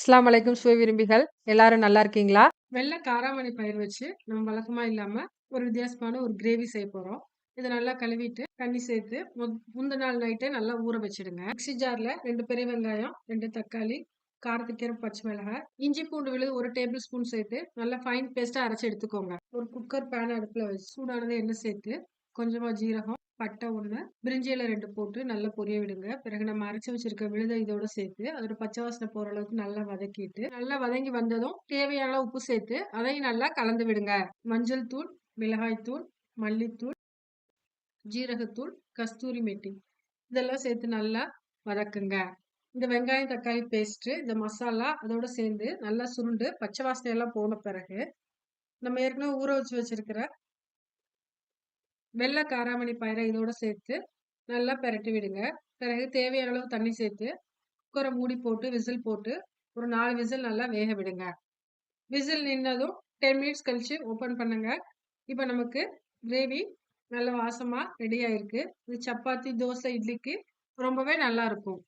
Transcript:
இஸ்லாம் அலைக்கும் சுவை விரும்பிகள். எல்லாரும் நல்லா இருக்கீங்களா? வெள்ளை காராமணி பயிர் வச்சு நம்ம வழக்கமா இல்லாம ஒரு வித்தியாசமான ஒரு கிரேவி செய்ய போறோம். இதை நல்லா கழுவிட்டு தண்ணி சேர்த்து முந்த நாள் நைட்டே நல்லா ஊற வச்சிடுங்க. மிக்சி ஜார்ல ரெண்டு பெரிய வெங்காயம் ரெண்டு தக்காளி காரத்துக்கீரை பச்சை மிளகாய் இஞ்சி பூண்டு விழுது ஒரு டேபிள் ஸ்பூன் சேர்த்து நல்லா ஃபைன் பேஸ்டா அரைச்சி எடுத்துக்கோங்க. ஒரு குக்கர் பேன் அடுப்புல வச்சு சூடானதை எண்ணெய் சேர்த்து கொஞ்சமா ஜீரகம் பட்டை ஒன்று பிரிஞ்சியில் ரெண்டு போட்டு நல்லா பொரிய விடுங்க. பிறகு நம்ம அரைச்சி வச்சிருக்க விழுத இதோட சேர்த்து அதோட பச்சை வாசனை போகிற அளவுக்கு நல்லா வதக்கிட்டு நல்லா வதங்கி வந்ததும் தேவையான உப்பு சேர்த்து அதையும் நல்லா கலந்து விடுங்க. மஞ்சள் தூள் மிளகாய் தூள் மல்லித்தூள் ஜீரகத்தூள் கஸ்தூரி மெட்டி இதெல்லாம் சேர்த்து நல்லா வதக்குங்க. இந்த வெங்காயம் தக்காளி பேஸ்ட்டு இந்த மசாலா அதோட சேர்ந்து நல்லா சுருண்டு பச்சை வாசனை எல்லாம் போன பிறகு நம்ம ஏற்கனவே ஊற வச்சு வச்சிருக்கிற வெள்ளை காராமணி பயிரை இதோட சேர்த்து நல்லா பெரட்டி விடுங்க. பிறகு தேவையான அளவு தண்ணி சேர்த்து குக்கரை மூடி போட்டு விசில் போட்டு ஒரு நாலு விசில் நல்லா வேக விடுங்க. விசில் நின்னதும் டென் மினிட்ஸ் கழிச்சு ஓப்பன் பண்ணுங்க. இப்போ நமக்கு கிரேவி நல்ல வாசமாக ரெடி ஆயிருக்கு. இது சப்பாத்தி தோசை இட்லிக்கு ரொம்பவே நல்லா இருக்கும்.